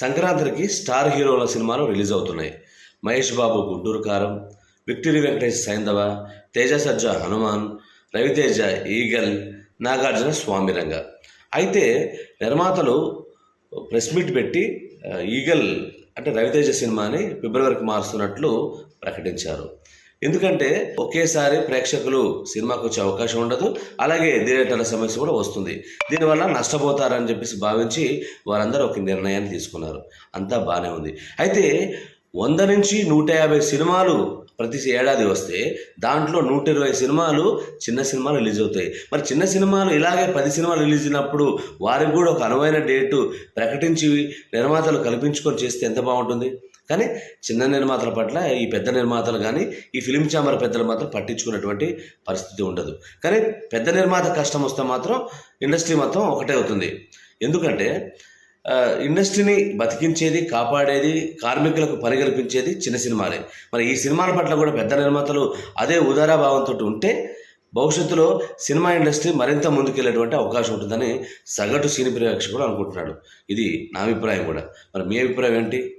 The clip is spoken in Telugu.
సంక్రాంతికి స్టార్ హీరోల సినిమాలు రిలీజ్ అవుతున్నాయి. మహేష్ బాబు గుంటూరు కారం విక్టరీ వెంకటేష్ సైంధవ తేజ సజ్జ హనుమాన్ రవితేజ ఈగల్ నాగార్జున స్వామిరంగ అయితే నిర్మాతలు ప్రెస్ మీట్ పెట్టి ఈగల్ అంటే రవితేజ సినిమాని ఫిబ్రవరికి మారుస్తున్నట్లు ప్రకటించారు. ఎందుకంటే ఒకేసారి ప్రేక్షకులు సినిమాకు వచ్చే అవకాశం ఉండదు అలాగే థియేటర్ల సమస్య కూడా వస్తుంది. దీనివల్ల నష్టపోతారని చెప్పేసి భావించి వారందరూ ఒక నిర్ణయాన్ని తీసుకున్నారు. అంతా బాగానే ఉంది. అయితే వంద నుంచి నూట యాభై సినిమాలు ప్రతి ఏడాది వస్తే దాంట్లో నూట ఇరవై సినిమాలు చిన్న సినిమాలు రిలీజ్ అవుతాయి. మరి చిన్న సినిమాలు ఇలాగే పది సినిమాలు రిలీజ్ అయినప్పుడు వారికి కూడా ఒక అనువైన డేటు ప్రకటించి నిర్మాతలు కల్పించుకొని చేస్తే ఎంత బాగుంటుంది? కానీ చిన్న నిర్మాతల పట్ల ఈ పెద్ద నిర్మాతలు కానీ ఈ ఫిలిం ఛాంబర్ పెద్దలు మాత్రం పట్టించుకున్నటువంటి పరిస్థితి ఉండదు. కానీ పెద్ద నిర్మాత కష్టం వస్తే మాత్రం ఇండస్ట్రీ మొత్తం ఒకటే అవుతుంది. ఎందుకంటే ఇండస్ట్రీని బతికించేది కాపాడేది కార్మికులకు పని చిన్న సినిమాలే. మరి ఈ సినిమాల పట్ల కూడా పెద్ద నిర్మాతలు అదే ఉదారాభావంతో ఉంటే భవిష్యత్తులో సినిమా ఇండస్ట్రీ మరింత ముందుకెళ్ళేటువంటి అవకాశం ఉంటుందని సగటు సినీ ప్రేక్షకుడు అనుకుంటున్నాడు ఇది నా అభిప్రాయం కూడా. మరి మీ అభిప్రాయం ఏంటి?